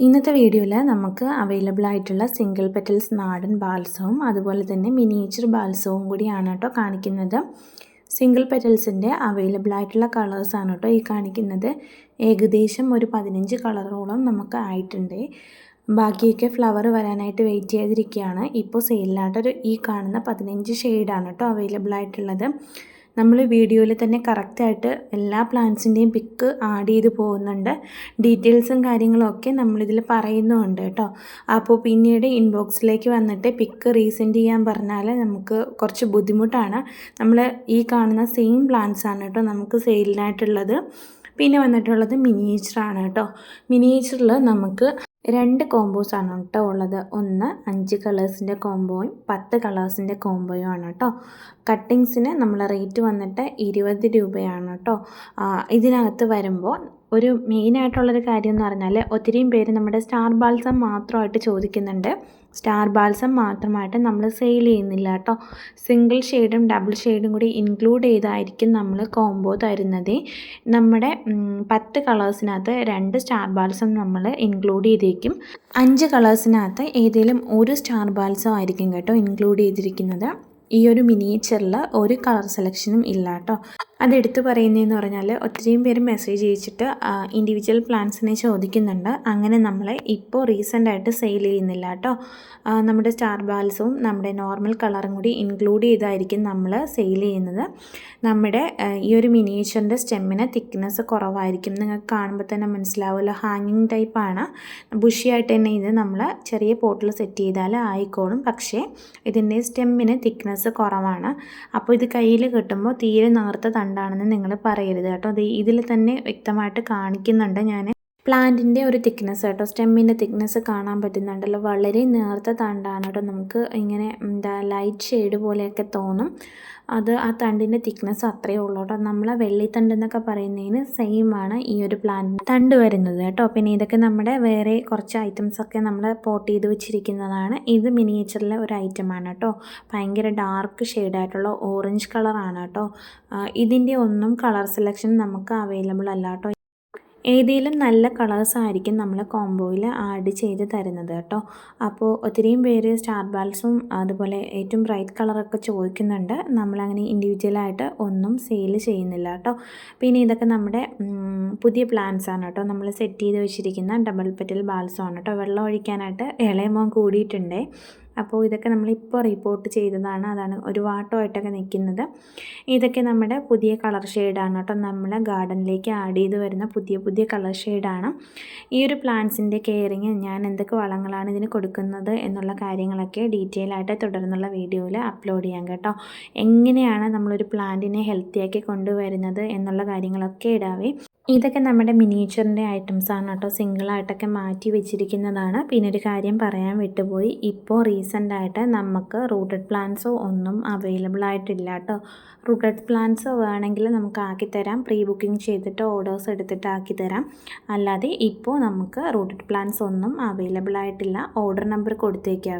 ഇന്നത്തെ വീഡിയോയിൽ നമുക്ക് അവൈലബിൾ ആയിട്ടുള്ള സിംഗിൾ പെറ്റൽസ് നാടൻ ബാൽസവും അതുപോലെ തന്നെ മിനിയേച്ചർ ബാൽസവും കൂടിയാണ് കേട്ടോ കാണിക്കുന്നത്. സിംഗിൾ പെറ്റൽസിന്റെ അവൈലബിൾ ആയിട്ടുള്ള കളേഴ്സാണ് കേട്ടോ ഈ കാണിക്കുന്നത്. ഏകദേശം ഒരു പതിനഞ്ച് കളറോളം നമുക്ക് ആയിട്ടുണ്ട്. ബാക്കിയൊക്കെ ഫ്ലവർ വരാനായിട്ട് വെയിറ്റ് ചെയ്തിരിക്കുകയാണ് ഇപ്പോൾ സെയിലിനായിട്ടൊരു ഈ കാണുന്ന പതിനഞ്ച് ഷെയ്ഡാണ് കേട്ടോ അവൈലബിൾ ആയിട്ടുള്ളത്. നമ്മൾ വീഡിയോയിൽ തന്നെ കറക്റ്റായിട്ട് എല്ലാ പ്ലാന്റ്സിന്റെയും പിക്ക് ആഡ് ചെയ്ത് പോകുന്നുണ്ട്. ഡീറ്റെയിൽസും കാര്യങ്ങളും ഒക്കെ നമ്മളിതിൽ പറയുന്നുമുണ്ട് കേട്ടോ. അപ്പോൾ പിന്നീട് ഇൻബോക്സിലേക്ക് വന്നിട്ട് പിക്ക് റീസെൻഡ് ചെയ്യാൻ പറഞ്ഞാൽ നമുക്ക് കുറച്ച് ബുദ്ധിമുട്ടാണ്. നമ്മൾ ഈ കാണുന്ന സെയിം പ്ലാന്റ്സാണ് കേട്ടോ നമുക്ക് സെയിലിനായിട്ടുള്ളത് പിന്നെ വന്നിട്ടുള്ളത് മിനിയേച്ചറാണ് കേട്ടോ. മിനിയേച്ചറിൽ നമുക്ക് രണ്ട് കോമ്പോസ് ആണ് കേട്ടോ ഉള്ളത്. ഒന്ന് അഞ്ച് കളേഴ്സിന്റെ കോംബോയും പത്ത് കളേഴ്സിന്റെ കോംബോയും ആണ് കേട്ടോ. കട്ടിങ്സിന് നമ്മളെ റേറ്റ് വന്നിട്ട് ഇരുപത് രൂപയാണ് കേട്ടോ. ഇതിനകത്ത് വരുമ്പോൾ ഒരു മെയിനായിട്ടുള്ളൊരു കാര്യം എന്ന് പറഞ്ഞാൽ ഒത്തിരിയും പേര് നമ്മുടെ സ്റ്റാർ ബാൽസം മാത്രമായിട്ട് ചോദിക്കുന്നുണ്ട്. സ്റ്റാർ ബാൽസം മാത്രമായിട്ട് നമ്മൾ സെയിൽ ചെയ്യുന്നില്ല കേട്ടോ സിംഗിൾ ഷെയ്ഡും ഡബിൾ ഷെയ്ഡും കൂടി ഇൻക്ലൂഡ് ചെയ്തായിരിക്കും നമ്മൾ കോംബോ തരുന്നത്. നമ്മുടെ പത്ത് കളേഴ്സിനകത്ത് രണ്ട് സ്റ്റാർ ബാൽസം നമ്മൾ ഇൻക്ലൂഡ് ചെയ്തേക്കും. അഞ്ച് കളേഴ്സിനകത്ത് ഏതെങ്കിലും ഒരു സ്റ്റാർ ബാൽസം ആയിരിക്കും കേട്ടോ ഇൻക്ലൂഡ് ചെയ്തിരിക്കുന്നത്. ഈ ഒരു മിനിയേച്ചറിൽ ഒരു കളർ സെലക്ഷനും ഇല്ല കേട്ടോ അത് എടുത്തു പറയുന്നതെന്ന് പറഞ്ഞാൽ ഒത്തിരിയും പേര് മെസ്സേജ് അയച്ചിട്ട് ഇൻഡിവിജ്വൽ പ്ലാൻസിനെ ചോദിക്കുന്നുണ്ട്. അങ്ങനെ നമ്മൾ ഇപ്പോൾ റീസെന്റായിട്ട് സെയിൽ ചെയ്യുന്നില്ല കേട്ടോ. നമ്മുടെ സ്റ്റാർ ബാൽസും നമ്മുടെ നോർമൽ കളറും കൂടി ഇൻക്ലൂഡ് ചെയ്തായിരിക്കും നമ്മൾ സെയിൽ ചെയ്യുന്നത്. നമ്മുടെ ഈ ഒരു മിനിയേച്ചറിന്റെ സ്റ്റെമ്മിന് തിക്നെസ് കുറവായിരിക്കും. നിങ്ങൾക്ക് കാണുമ്പോൾ തന്നെ മനസ്സിലാവുമല്ലോ ഹാങ്ങിങ് ടൈപ്പാണ് ബുഷിയായിട്ട് തന്നെ ഇത് നമ്മൾ ചെറിയ പോട്ടിൽ സെറ്റ് ചെയ്താൽ ആയിക്കോളും. പക്ഷേ ഇതിന്റെ സ്റ്റെമ്മിന് തിക്നെസ് കുറവാണ്. അപ്പോൾ ഇത് കയ്യിൽ കിട്ടുമ്പോൾ തീരെ നേർത്ത തണ്ടാണെന്ന് നിങ്ങൾ പറയരുത് കേട്ടോ. അത് ഇതിൽ തന്നെ വ്യക്തമായിട്ട് കാണിക്കുന്നുണ്ട് ഞാൻ. പ്ലാന്റിന്റെ ഒരു തിക്നെസ് കേട്ടോ സ്റ്റെമ്മിന്റെ തിക്നെസ് കാണാൻ പറ്റുന്നുണ്ടല്ലോ. വളരെ നേർത്ത തണ്ടാണ് കേട്ടോ. നമുക്ക് ഇങ്ങനെ എന്താ ലൈറ്റ് ഷെയ്ഡ് പോലെയൊക്കെ തോന്നും. അത് ആ തണ്ടിന്റെ തിക്നെസ് അത്രയേ ഉള്ളൂ കേട്ടോ. നമ്മൾ വെള്ളിത്തണ്ട് എന്നൊക്കെ പറയുന്നതിന് സെയിം ആണ് ഈ ഒരു പ്ലാന്റ് തണ്ട് വരുന്നത് കേട്ടോ. പിന്നെ ഇതൊക്കെ നമ്മുടെ വേറെ കുറച്ച് ഐറ്റംസൊക്കെ നമ്മൾ പോട്ട് ചെയ്ത് വെച്ചിരിക്കുന്നതാണ്. ഇത് മിനിയേച്ചറിലെ ഒരു ഐറ്റമാണ് കേട്ടോ. ഭയങ്കര ഡാർക്ക് ഷെയ്ഡായിട്ടുള്ള ഓറഞ്ച് കളറാണ് കേട്ടോ. ഇതിന്റെ ഒന്നും കളർ സെലക്ഷൻ നമുക്ക് അവൈലബിൾ അല്ല കേട്ടോ. ഏതെങ്കിലും നല്ല കളേഴ്സ് ആയിരിക്കും നമ്മൾ കോംബോയിൽ ആഡ് ചെയ്ത് തരുന്നത് കേട്ടോ. അപ്പോൾ ഒത്തിരിയും പേര് സ്റ്റാർ ബാൽസും അതുപോലെ ഏറ്റവും ബ്രൈറ്റ് കളറൊക്കെ ചോദിക്കുന്നുണ്ട്. നമ്മളങ്ങനെ ഇൻഡിവിജ്വലായിട്ട് ഒന്നും സെയിൽ ചെയ്യുന്നില്ല കേട്ടോ. പിന്നെ ഇതൊക്കെ നമ്മുടെ പുതിയ പ്ലാൻസ് ആണ് കേട്ടോ. നമ്മൾ സെറ്റ് ചെയ്ത് വെച്ചിരിക്കുന്ന ഡബിൾ പെറ്റൽ ബാൽസും ആണ് കേട്ടോ. വെള്ളം ഒഴിക്കാനായിട്ട് ഇളയമോൻ കൂടിയിട്ടുണ്ടേ. അപ്പോൾ ഇതൊക്കെ നമ്മളിപ്പോൾ റിപ്പോർട്ട് ചെയ്തതാണ്. അതാണ് ഒരു വാട്ടമായിട്ടൊക്കെ നിൽക്കുന്നത്. ഇതൊക്കെ നമ്മുടെ പുതിയ കളർ ഷെയ്ഡാണ് കേട്ടോ. നമ്മൾ ഗാർഡനിലേക്ക് ആഡ് ചെയ്ത് വരുന്ന പുതിയ പുതിയ കളർ ഷെയ്ഡാണ് ഈ ഒരു പ്ലാന്റ്സിന്റെ കെയറിങ് ഞാൻ എന്തൊക്കെ വളങ്ങളാണ് ഇതിന് കൊടുക്കുന്നത് എന്നുള്ള കാര്യങ്ങളൊക്കെ ഡീറ്റെയിൽ ആയിട്ട് തുടർന്നുള്ള വീഡിയോയിൽ അപ്ലോഡ് ചെയ്യാം കേട്ടോ. എങ്ങനെയാണ് നമ്മളൊരു പ്ലാന്റിനെ ഹെൽത്തിയാക്കി കൊണ്ടുവരുന്നത് എന്നുള്ള കാര്യങ്ങളൊക്കെ ഇടാവേ. ഇതൊക്കെ നമ്മുടെ മിനിയേച്ചറിന്റെ ഐറ്റംസ് ആണ് കേട്ടോ. സിംഗിളായിട്ടൊക്കെ മാറ്റി വെച്ചിരിക്കുന്നതാണ്. പിന്നെ ഒരു കാര്യം പറയാൻ വിട്ടുപോയി. ഇപ്പോൾ റീസെന്റായിട്ട് നമുക്ക് റൂട്ടഡ് പ്ലാന്റ്സോ ഒന്നും അവൈലബിൾ ആയിട്ടില്ല കേട്ടോ. റൂട്ടഡ് പ്ലാന്റ്സ് വേണമെങ്കിൽ നമുക്ക് ആക്കിത്തരാം. പ്രീ ബുക്കിംഗ് ചെയ്തിട്ട് ഓർഡേഴ്സ് എടുത്തിട്ട് ആക്കിത്തരാം. അല്ലാതെ ഇപ്പോൾ നമുക്ക് റൂട്ടഡ് പ്ലാന്റ്സ് ഒന്നും അവൈലബിൾ ആയിട്ടില്ല ഓർഡർ നമ്പർ കൊടുത്തേക്കാവേ